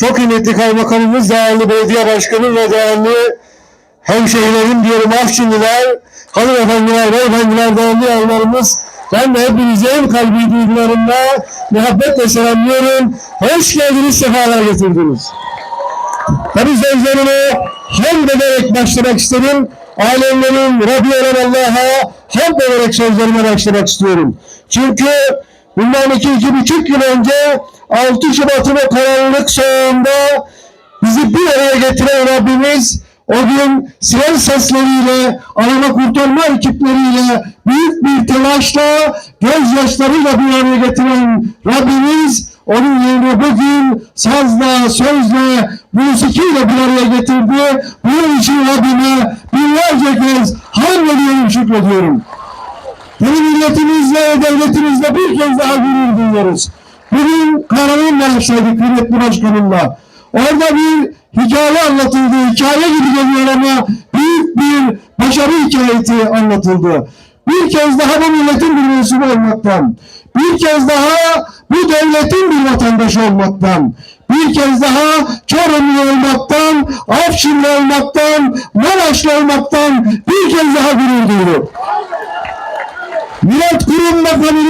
Çok kıymetli kaymakamımız, değerli belediye başkanı ve değerli hemşehrilerim diyorum Afşinliler, hanımefendiler, beyefendiler, değerli yavrularımız. Ben de hepinizi en kalbi duygularımla muhabbetle selamlıyorum. Hoş geldiniz, sefalar getirdiniz. Tabii sözlerime hamd ederek başlamak istedim. Alemlerin Rabbi olan Allah'a hamd ederek sözlerime başlamak istiyorum. Çünkü bundan iki, iki buçuk yıl önce 6 Şubat'ın o karanlık soğuğunda bizi bir araya getiren Rabbimiz o gün siren sesleriyle, arama kurtarma ekipleriyle, büyük bir telaşla, gözyaşlarıyla bir araya getiren Rabbimiz onun yerine bugün sazla, sözle, musikiyle bir araya getirdi. Bunun için Rabbime binlerce kez hamd ediyorum, şükrediyorum. Yeni milletimizle, devletimizle bir kez daha gurur duyuyoruz. Bugün Kahramanmaraş'taydık kıymetli başkanımla. Orada bir hikaye anlatıldı. Hikaye gibi geliyor ama büyük bir başarı hikayesi anlatıldı. Bir kez daha bu milletin bir mensubu olmaktan, bir kez daha bu devletin bir vatandaşı olmaktan, bir kez daha Çorumlu olmaktan, Afşinli olmaktan, Maraşlı olmaktan bir kez daha gurur duyduk. Murat Kurum Bakanımız,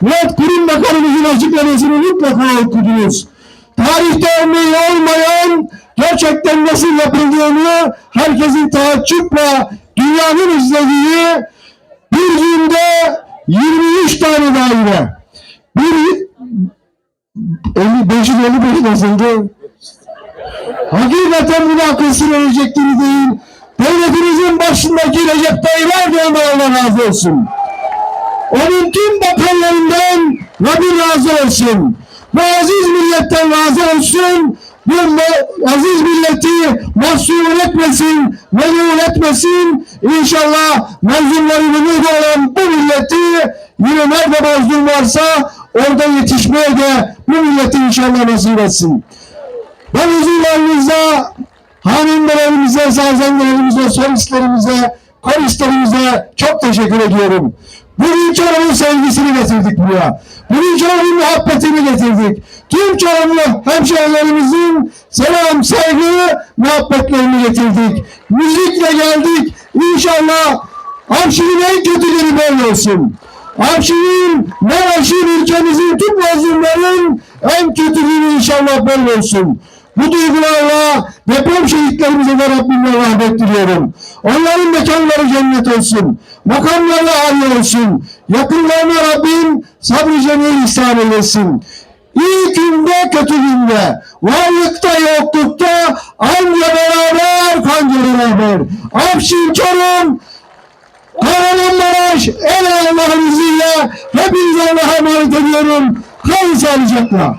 Murat Kurum Bakanımızın açıklamasını mutlaka okudunuz. Tarihte örneği olmayan gerçekten nasıl yapıldığını herkesin taaccüple dünyanın izlediği bir günde 23 tane daire. Bir 55'in 55 nasıldı? Hakikaten bunu akıl gibi değil. Devletimizin başındaki Recep Tayyip Erdoğan'dan Allah razı olsun. Onun tüm bakanlarından Rabbim razı olsun. Bu aziz milletten razı olsun. Bu aziz milleti mahzun etmesin, memnun etmesin. İnşallah mazlumların umudu olan bu milleti yine nerede mazlum varsa orada yetişmeye de bu milleti inşallah nasip etsin. Ben huzurlarınızda hanımlarımıza, sazenlerimize, solistlerimize, koristlerimize çok teşekkür ediyorum. Bugün Çorum'un sevgisini getirdik buraya. Bugün Çorum'un muhabbetini getirdik. Tüm Çorumlu hemşehrilerimizin selam, saygı, muhabbetlerini getirdik. Müzikle geldik. İnşallah Avşin'in en kötüleri böyle olsun. Avşin'in, Maraş'ın, ülkemizin tüm mazlumların en kötülüğü inşallah böyle olsun. Bu duygularla deprem şehitlerimize de Rabbimle rahmet diliyorum. Onların mekanları cennet olsun. Makamları âli olsun. Yakınlarına Rabbim sabrı cemil ihsan eylesin. İyi günde kötü günde, varlıkta yoklukta, anca beraber kanca beraber. Afşin Çorum, Kahramanmaraş, el Allah'ın izniyle hepinize Allah'a emanet ediyorum. Kalın sağlıcakla.